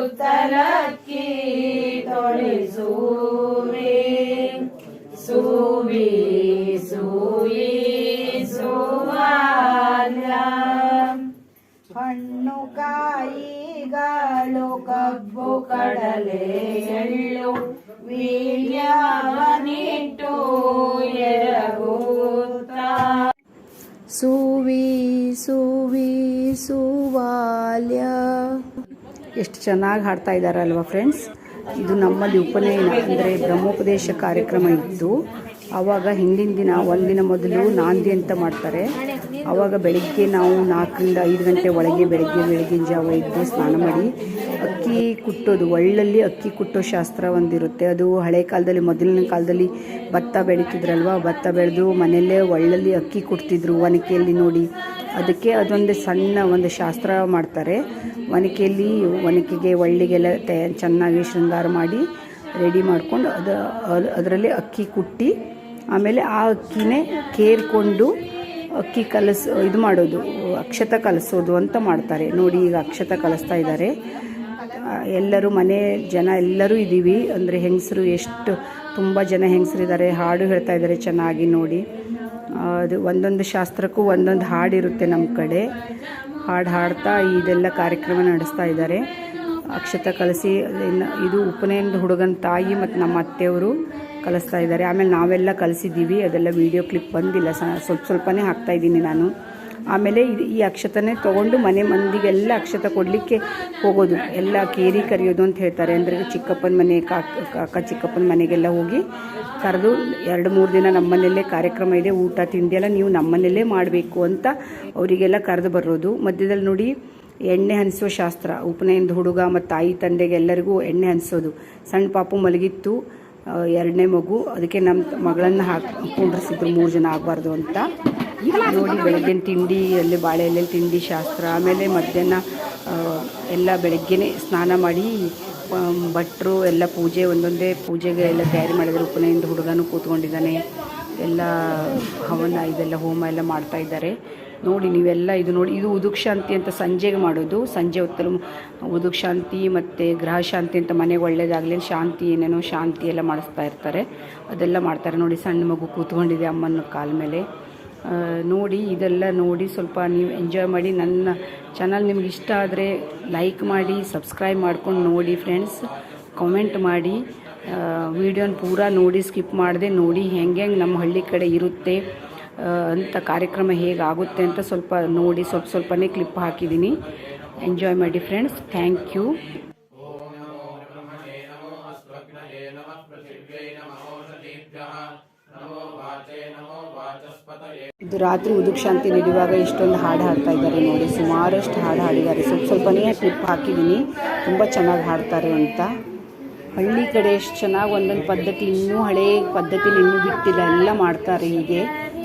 ಉತ್ತರಕ್ಕಿ ತೊಳಿಸುವೆ ಸುವಿ, ಸೂಯಿ ಸುವಾಲ್ಯ ಹಣ್ಣು ಕಾಯಿಗಳು, ಕಬ್ಬು, ಕಡಲೆ, ಎಳ್ಳು ವೀಳ್ಯವನಿಟ್ಟು ಎರಗೂತ ಸುವಿ ಸುವಿ ಸುವಾಲ್ಯ ಎಷ್ಟು ಚೆನ್ನಾಗಿ ಹಾಡ್ತಾ ಇದ್ದಾರಲ್ವ ಫ್ರೆಂಡ್ಸ್ ಇದು ನಮ್ಮಲ್ಲಿ ಉಪನಯನ, ಅಂದರೆ ಬ್ರಹ್ಮೋಪದೇಶ ಕಾರ್ಯಕ್ರಮ ಇತ್ತು ಆವಾಗ ಹಿಂದಿನ ದಿನ, ಒಂದಿನ ಮೊದಲು ನಾಂದಿ ಅಂತ ಮಾಡ್ತಾರೆ. ಆವಾಗ ಬೆಳಿಗ್ಗೆ ನಾವು ನಾಲ್ಕರಿಂದ ಐದು ಗಂಟೆ ಒಳಗೆ ಬೆಳಗ್ಗೆ, ಬೆಳಗಿನ ಜಾವ ಇದ್ದು ಸ್ನಾನ ಮಾಡಿ ಅಕ್ಕಿ ಕುಟ್ಟೋದು, ಒಳ್ಳಲ್ಲಿ ಅಕ್ಕಿ ಕುಟ್ಟೋ ಶಾಸ್ತ್ರ ಒಂದಿರುತ್ತೆ. ಅದು ಹಳೆ ಕಾಲದಲ್ಲಿ, ಮೊದಲಿನ ಕಾಲದಲ್ಲಿ ಭತ್ತ ಬೆಳೀತಿದ್ರಲ್ವ? ಭತ್ತ ಬೆಳೆದು ಮನೆಯಲ್ಲೇ ಒಳ್ಳಲ್ಲಿ ಅಕ್ಕಿ ಕುಟ್ತಿದ್ರು ಒನಕೆಯಲ್ಲಿ ನೋಡಿ. ಅದಕ್ಕೆ ಅದೊಂದು ಸಣ್ಣ ಒಂದು ಶಾಸ್ತ್ರ ಮಾಡ್ತಾರೆ. ಒನಕೆಯಲ್ಲಿ ಒನಕೆಗೆ, ಒಳ್ಳಿಗೆಲ್ಲ ತಯ, ಚೆನ್ನಾಗಿ ಶೃಂಗಾರ ಮಾಡಿ ರೆಡಿ ಮಾಡ್ಕೊಂಡು ಅದು ಅದರಲ್ಲಿ ಅಕ್ಕಿ ಕುಟ್ಟಿ ಆಮೇಲೆ ಆ ಅಕ್ಕಿನೇ ಕೇರ್ಕೊಂಡು ಅಕ್ಕಿ ಕಲಸ, ಇದು ಮಾಡೋದು, ಅಕ್ಷತ ಕಲಸೋದು ಅಂತ ಮಾಡ್ತಾರೆ. ನೋಡಿ ಈಗ ಅಕ್ಷತ ಕಲಿಸ್ತಾ ಇದ್ದಾರೆ. ಎಲ್ಲರೂ ಮನೆ ಜನ ಎಲ್ಲರೂ ಇದ್ದೀವಿ ಅಂದರೆ ಹೆಂಗಸರು ಎಷ್ಟು, ತುಂಬ ಜನ ಹೆಂಗಸರಿದ್ದಾರೆ ಹಾಡು ಹೇಳ್ತಾ ಇದ್ದಾರೆ ಚೆನ್ನಾಗಿ ನೋಡಿ. ಅದು ಒಂದೊಂದು ಶಾಸ್ತ್ರಕ್ಕೂ ಒಂದೊಂದು ಹಾಡಿರುತ್ತೆ ನಮ್ಮ ಕಡೆ. ಹಾಡು ಹಾಡ್ತಾ ಇದೆಲ್ಲ ಕಾರ್ಯಕ್ರಮ ನಡೆಸ್ತಾ ಇದ್ದಾರೆ ಅಕ್ಷತ ಕಲಸಿ ಇದು ಉಪನಯನದ ಹುಡುಗನ ತಾಯಿ ಮತ್ತು ನಮ್ಮ ಅತ್ತೆಯವರು ಕಲಿಸ್ತಾ ಇದ್ದಾರೆ ಆಮೇಲೆ ನಾವೆಲ್ಲ ಕಲಿಸಿದ್ದೀವಿ ಅದೆಲ್ಲ ವಿಡಿಯೋ ಕ್ಲಿಪ್ ಬಂದಿಲ್ಲ. ಸ್ವಲ್ಪ ಸ್ವಲ್ಪನೇ ಹಾಕ್ತಾಯಿದ್ದೀನಿ ನಾನು. ಆಮೇಲೆ ಇದು ಈ ಅಕ್ಷತನೇ ತೊಗೊಂಡು ಮನೆ ಮಂದಿಗೆಲ್ಲ ಅಕ್ಷತ ಕೊಡಲಿಕ್ಕೆ ಹೋಗೋದು. ಎಲ್ಲ ಕೇರಿ ಕರೆಯೋದು ಅಂತ ಹೇಳ್ತಾರೆ. ಅಂದರೆ ಚಿಕ್ಕಪ್ಪನ ಮನೆ ಕಾಕ ಕಾಕ ಚಿಕ್ಕಪ್ಪನ ಮನೆಗೆಲ್ಲ ಹೋಗಿ ಕರೆದು ಎರಡು ಮೂರು ದಿನ ನಮ್ಮನೆಯಲ್ಲೇ ಕಾರ್ಯಕ್ರಮ ಇದೆ, ಊಟ, ತಿಂಡಿ ಎಲ್ಲ ನೀವು ನಮ್ಮನೆಯಲ್ಲೇ ಮಾಡಬೇಕು ಅಂತ ಅವರಿಗೆಲ್ಲ ಕರೆದು ಬರೋದು. ಮಧ್ಯದಲ್ಲಿ ನೋಡಿ ಎಣ್ಣೆ ಹನಿಸೋ ಶಾಸ್ತ್ರ, ಉಪನಯನದ ಹುಡುಗ ಮತ್ತು ತಾಯಿ ತಂದೆಗೆ ಎಲ್ಲರಿಗೂ ಎಣ್ಣೆ ಹನಿಸೋದು ಸಣ್ಣ ಪಾಪು ಮಲಗಿತ್ತು ಎರಡನೇ ಮಗು. ಅದಕ್ಕೆ ನಮ್ಮ ಮಗಳನ್ನು ಹಾಕಿ ಕುಂಡ್ರಿಸಿದ್ರು ಮೂರು ಜನ ಆಗಬಾರ್ದು ಅಂತ. ನೋಡಿ ಬೆಳಗ್ಗಿನ ತಿಂಡಿ, ಅಲ್ಲಿ ಬಾಳೆ ಎಲೆಯಲ್ಲಿ ತಿಂಡಿ, ಶಾಸ್ತ್ರ, ಆಮೇಲೆ ಮಧ್ಯಾಹ್ನ ಎಲ್ಲ ಬೆಳಗ್ಗೆನೇ ಸ್ನಾನ ಮಾಡಿ ಭಟ್ರು ಎಲ್ಲ ಪೂಜೆ, ಒಂದೊಂದೇ ಪೂಜೆಗೆ ಎಲ್ಲ ತಯಾರಿ ಮಾಡಿದ್ರು. ಉಪನೆಯಿಂದ ಹುಡುಗನೂ ಕೂತ್ಕೊಂಡಿದ್ದಾನೆ. ಎಲ್ಲ ಹವನ, ಇದೆಲ್ಲ ಹೋಮ ಎಲ್ಲ ಮಾಡ್ತಾ ಇದ್ದಾರೆ. ನೋಡಿ, ನೀವೆಲ್ಲ ಇದು ನೋಡಿ, ಇದು ಉದುಕ್ ಶಾಂತಿ ಅಂತ ಸಂಜೆಗೆ ಮಾಡೋದು. ಸಂಜೆ ಹೊತ್ತಲು ಉದುಕ್ ಶಾಂತಿ ಮತ್ತು ಗ್ರಹ ಶಾಂತಿ ಅಂತ ಮನೆಗೆ ಒಳ್ಳೇದಾಗಲಿ, ಶಾಂತಿ ಏನೇನೋ ಶಾಂತಿ ಎಲ್ಲ ಮಾಡಿಸ್ತಾ ಇರ್ತಾರೆ. ಅದೆಲ್ಲ ಮಾಡ್ತಾರೆ. ನೋಡಿ, ಸಣ್ಣ ಮಗು ಕೂತ್ಕೊಂಡಿದೆ ಅಮ್ಮನ ಕಾಲ ಮೇಲೆ. ನೋಡಿ, ಇದೆಲ್ಲ ನೋಡಿ ಸ್ವಲ್ಪ ನೀವು ಎಂಜಾಯ್ ಮಾಡಿ. ನನ್ನ ಚಾನಲ್ ನಿಮ್ಗೆ ಇಷ್ಟ ಆದರೆ ಲೈಕ್ ಮಾಡಿ ಸಬ್ಸ್ಕ್ರೈಬ್ ಮಾಡ್ಕೊಂಡು ನೋಡಿ ಫ್ರೆಂಡ್ಸ್ ಕಾಮೆಂಟ್ ಮಾಡಿ. ವಿಡಿಯೋನ ಪೂರ ನೋಡಿ ಸ್ಕಿಪ್ ಮಾಡದೆ ನೋಡಿ ಹೆಂಗೆ ಹೆಂಗೆ ನಮ್ಮ ಹಳ್ಳಿ ಕಡೆ ಇರುತ್ತೆ ಅಂತ ಕಾರ್ಯಕ್ರಮ ಹೇಗಾಗುತ್ತೆ ಅಂತ ಸ್ವಲ್ಪ ನೋಡಿ, ಸ್ವಲ್ಪ ಸ್ವಲ್ಪನೇ ಕ್ಲಿಪ್ ಹಾಕಿದ್ದೀನಿ. ಎಂಜಾಯ್ ಮಾಡಿ ಫ್ರೆಂಡ್ಸ್ ಥ್ಯಾಂಕ್ ಯು ಇದು ರಾತ್ರಿ ಉದುಕ್ಷಾಂತಿ ಶಾಂತಿ ನಡೆಯುವಾಗ ಇಷ್ಟೊಂದು ಹಾಡು ಹಾಡ್ತಾ ಇದ್ದಾರೆ ನೋಡಿ. ಸುಮಾರಷ್ಟು ಹಾಡು ಹಾಡಿದ್ದಾರೆ. ಸ್ವಲ್ಪ ಸ್ವಲ್ಪನೇ ಟ್ರಿಪ್ ಹಾಕಿದ್ದೀನಿ. ತುಂಬ ಚೆನ್ನಾಗಿ ಹಾಡ್ತಾರೆ ಅಂತ. ಹಳ್ಳಿ ಕಡೆ ಎಷ್ಟು ಚೆನ್ನಾಗಿ ಒಂದೊಂದು ಪದ್ಧತಿ ಇನ್ನೂ ಹಳೇ ಪದ್ಧತಿಲಿ ಇನ್ನೂ ಬಿಟ್ಟಿಲ್ಲ. ಎಲ್ಲ ಮಾಡ್ತಾರೆ ಹೀಗೆ.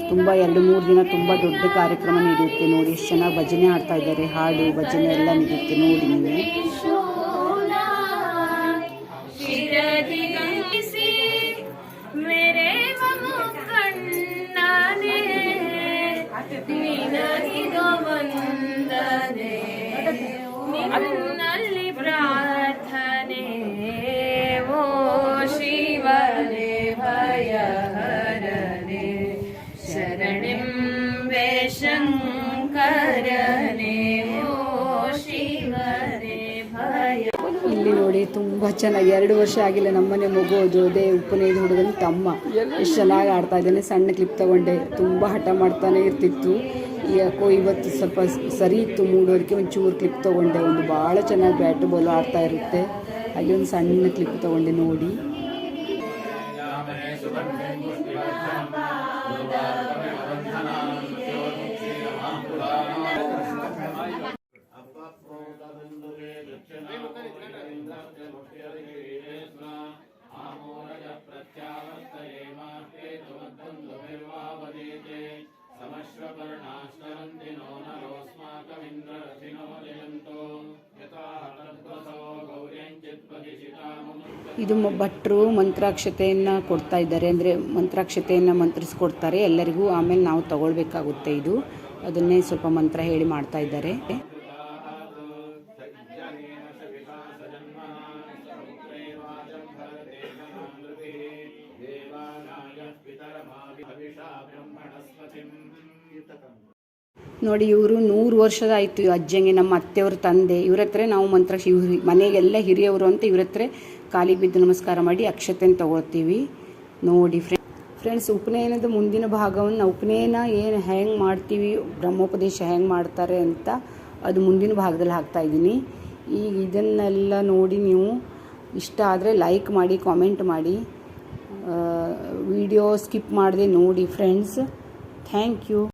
ತುಂಬ ಎರಡು ಮೂರು ದಿನ ತುಂಬ ದೊಡ್ಡ ಕಾರ್ಯಕ್ರಮ ನಡೆಯುತ್ತೆ ನೋಡಿ. ಎಷ್ಟು ಚೆನ್ನಾಗಿ ಭಜನೆ ಹಾಡ್ತಾ ಇದ್ದಾರೆ. ಹಾಡು ಭಜನೆ ಎಲ್ಲ ನಡೆಯುತ್ತೆ ನೋಡಿ ನೀವು. നല്ലി പ്രാർത്ഥനേ ഓ ശിവനെ ഭയഹരനെ ശരണിം വേശങ്കരനേ ಇಲ್ಲಿ ನೋಡಿ ತುಂಬ ಚೆನ್ನಾಗಿ ಎರಡು ವರ್ಷ ಆಗಿಲ್ಲ ನಮ್ಮನೆ ಮಗು, ಜೋದೆ ಉಪ್ಪನೇದು ಹುಡುಗನ ತಮ್ಮ. ಎಷ್ಟು ಚೆನ್ನಾಗಿ ಆಡ್ತಾ ಇದ್ದಾನೆ. ಸಣ್ಣ ಕ್ಲಿಪ್ ತಗೊಂಡೆ. ತುಂಬ ಹಠ ಮಾಡ್ತಾನೆ ಇರ್ತಿತ್ತು. ಯಾಕೋ ಇವತ್ತು ಸ್ವಲ್ಪ ಸರಿ ಇತ್ತು ಒಂದು ಚೂರು ಕ್ಲಿಪ್ ತೊಗೊಂಡೆ. ಒಂದು ಭಾಳ ಚೆನ್ನಾಗಿ ಬ್ಯಾಟ್ ಬಾಲ್ ಆಡ್ತಾ ಇರುತ್ತೆ. ಹಾಗೆ ಒಂದು ಸಣ್ಣ ಕ್ಲಿಪ್ ತೊಗೊಂಡೆ ನೋಡಿ. ಇದು ಭಟ್ರು ಮಂತ್ರಾಕ್ಷತೆಯನ್ನು ಕೊಡ್ತಾ ಇದ್ದಾರೆ. ಅಂದರೆ ಮಂತ್ರಾಕ್ಷತೆಯನ್ನು ಮಂತ್ರಿಸ್ಕೊಡ್ತಾರೆ. ಎಲ್ಲರಿಗೂ ಆಮೇಲೆ ನಾವು ತಗೊಳ್ಬೇಕಾಗುತ್ತೆ ಇದು. ಅದನ್ನೇ ಸ್ವಲ್ಪ ಮಂತ್ರ ಹೇಳಿ ಮಾಡ್ತಾ ಇದ್ದಾರೆ. ನೋಡಿ, ಇವರು ನೂರು ವರ್ಷದ ಆಯಿತು ಅಜ್ಜಂಗೆ, ನಮ್ಮ ಅತ್ತೆಯವ್ರ ತಂದೆ. ಇವ್ರ ಹತ್ರ ನಾವು ಮಂತ್ರ ಇವ್ರಿ ಮನೆಗೆಲ್ಲ ಹಿರಿಯವರು ಅಂತ ಇವ್ರ ಹತ್ರ ಕಾಲಿಗೆ ಬಿದ್ದು ನಮಸ್ಕಾರ ಮಾಡಿ ಅಕ್ಷತೆನ ತೊಗೊಳ್ತೀವಿ. ನೋಡಿ ಫ್ರೆಂಡ್ ಫ್ರೆಂಡ್ಸ್, ಉಪನಯನದ ಮುಂದಿನ ಭಾಗವನ್ನು ಉಪನಯನ ಏನು ಹೆಂಗೆ ಮಾಡ್ತೀವಿ, ಬ್ರಹ್ಮೋಪದೇಶ ಹೆಂಗೆ ಮಾಡ್ತಾರೆ ಅಂತ ಅದು ಮುಂದಿನ ಭಾಗದಲ್ಲಿ ಹಾಕ್ತಾ ಇದ್ದೀನಿ. ಈಗ ಇದನ್ನೆಲ್ಲ ನೋಡಿ ನೀವು ಇಷ್ಟ ಆದರೆ ಲೈಕ್ ಮಾಡಿ ಕಾಮೆಂಟ್ ಮಾಡಿ. ವಿಡಿಯೋ ಸ್ಕಿಪ್ ಮಾಡಿದೆ ನೋಡಿ ಫ್ರೆಂಡ್ಸ್ ಥ್ಯಾಂಕ್ ಯು